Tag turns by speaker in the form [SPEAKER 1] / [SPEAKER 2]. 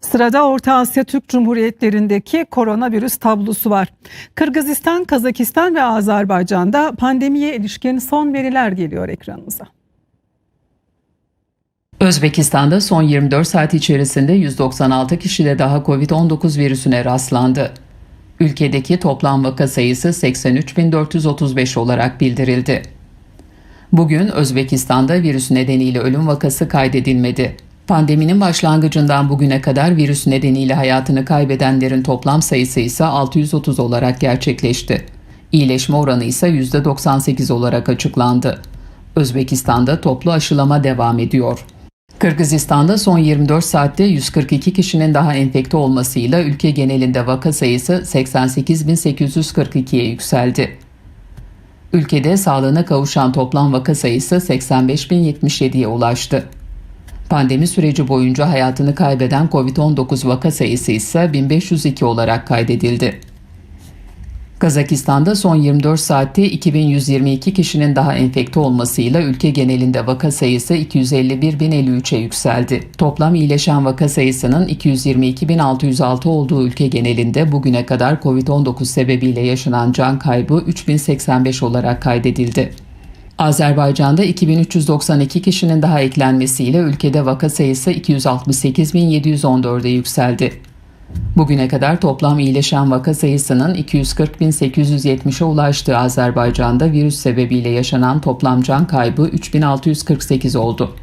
[SPEAKER 1] Sırada Orta Asya Türk Cumhuriyetlerindeki koronavirüs tablosu var. Kırgızistan, Kazakistan ve Azerbaycan'da pandemiye ilişkin son veriler geliyor ekranınıza.
[SPEAKER 2] Özbekistan'da son 24 saat içerisinde 196 kişide daha Covid-19 virüsüne rastlandı. Ülkedeki toplam vaka sayısı 83.435 olarak bildirildi. Bugün Özbekistan'da virüs nedeniyle ölüm vakası kaydedilmedi. Pandeminin başlangıcından bugüne kadar virüs nedeniyle hayatını kaybedenlerin toplam sayısı ise 630 olarak gerçekleşti. İyileşme oranı ise %98 olarak açıklandı. Özbekistan'da toplu aşılama devam ediyor. Kırgızistan'da son 24 saatte 142 kişinin daha enfekte olmasıyla ülke genelinde vaka sayısı 88.842'ye yükseldi. Ülkede sağlığına kavuşan toplam vaka sayısı 85.077'ye ulaştı. Pandemi süreci boyunca hayatını kaybeden COVID-19 vaka sayısı ise 1502 olarak kaydedildi. Kazakistan'da son 24 saatte 2122 kişinin daha enfekte olmasıyla ülke genelinde vaka sayısı 251.053'e yükseldi. Toplam iyileşen vaka sayısının 222.606 olduğu ülke genelinde bugüne kadar COVID-19 sebebiyle yaşanan can kaybı 3085 olarak kaydedildi. Azerbaycan'da 2392 kişinin daha eklenmesiyle ülkede vaka sayısı 268.714'e yükseldi. Bugüne kadar toplam iyileşen vaka sayısının 240.870'e ulaştığı Azerbaycan'da virüs sebebiyle yaşanan toplam can kaybı 3648 oldu.